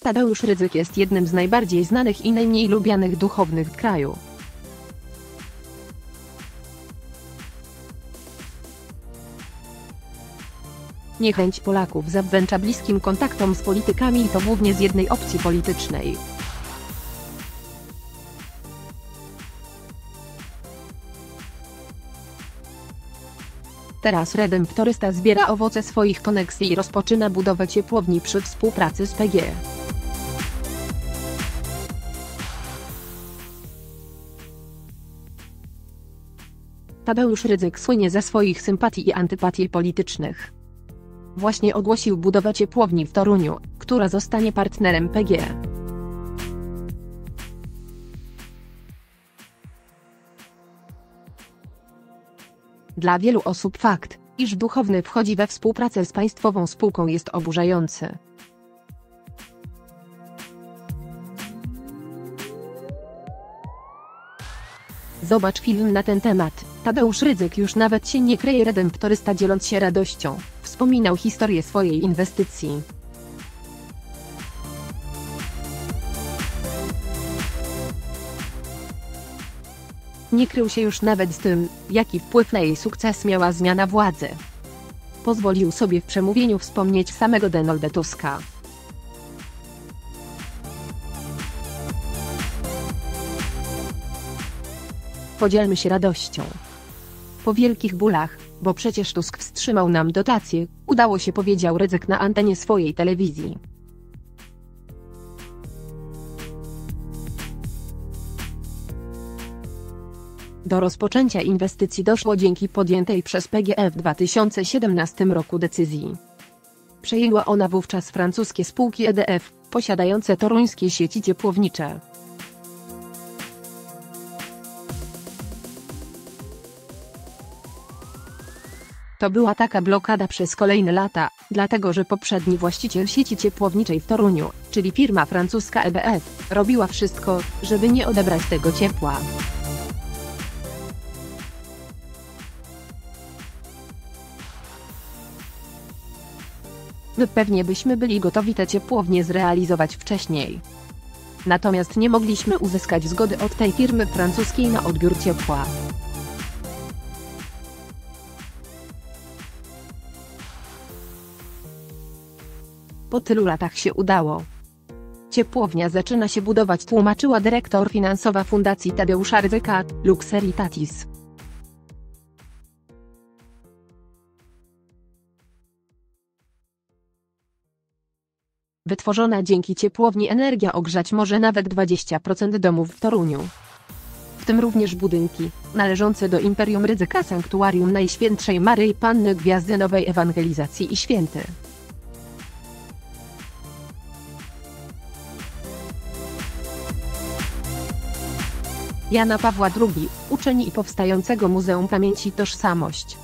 Tadeusz Rydzyk jest jednym z najbardziej znanych i najmniej lubianych duchownych w kraju. Niechęć Polaków zawdzięcza bliskim kontaktom z politykami i to głównie z jednej opcji politycznej. Teraz redemptorysta zbiera owoce swoich koneksji i rozpoczyna budowę ciepłowni przy współpracy z PG. Tadeusz Rydzyk słynie ze swoich sympatii i antypatii politycznych. Właśnie ogłosił budowę ciepłowni w Toruniu, która zostanie partnerem PG. Dla wielu osób fakt, iż duchowny wchodzi we współpracę z państwową spółką jest oburzający. Zobacz film na ten temat. Tadeusz Rydzyk już nawet się nie kryje redemptorysta dzieląc się radością. Wspominał historię swojej inwestycji. Nie krył się już nawet z tym, jaki wpływ na jej sukces miała zmiana władzy. Pozwolił sobie w przemówieniu wspomnieć samego Donalda Tuska. Podzielmy się radością. Po wielkich bólach, bo przecież Tusk wstrzymał nam dotacje, udało się powiedział Rydzyk na antenie swojej telewizji. Do rozpoczęcia inwestycji doszło dzięki podjętej przez PGE w 2017 roku decyzji. Przejęła ona wówczas francuskie spółki EDF, posiadające toruńskie sieci ciepłownicze. To była taka blokada przez kolejne lata, dlatego że poprzedni właściciel sieci ciepłowniczej w Toruniu, czyli firma francuska EDF, robiła wszystko, żeby nie odebrać tego ciepła. My pewnie byśmy byli gotowi te ciepłownie zrealizować wcześniej. Natomiast nie mogliśmy uzyskać zgody od tej firmy francuskiej na odbiór ciepła. Po tylu latach się udało. Ciepłownia zaczyna się budować tłumaczyła dyrektor finansowa Fundacji Tadeusza Rydzyka, Luxeritatis. Wytworzona dzięki ciepłowni energia ogrzać może nawet 20% domów w Toruniu. W tym również budynki, należące do Imperium Rydzyka Sanktuarium Najświętszej Maryi Panny Gwiazdy Nowej Ewangelizacji i Święty. Jana Pawła II, uczeni i powstającego Muzeum Pamięci Tożsamość.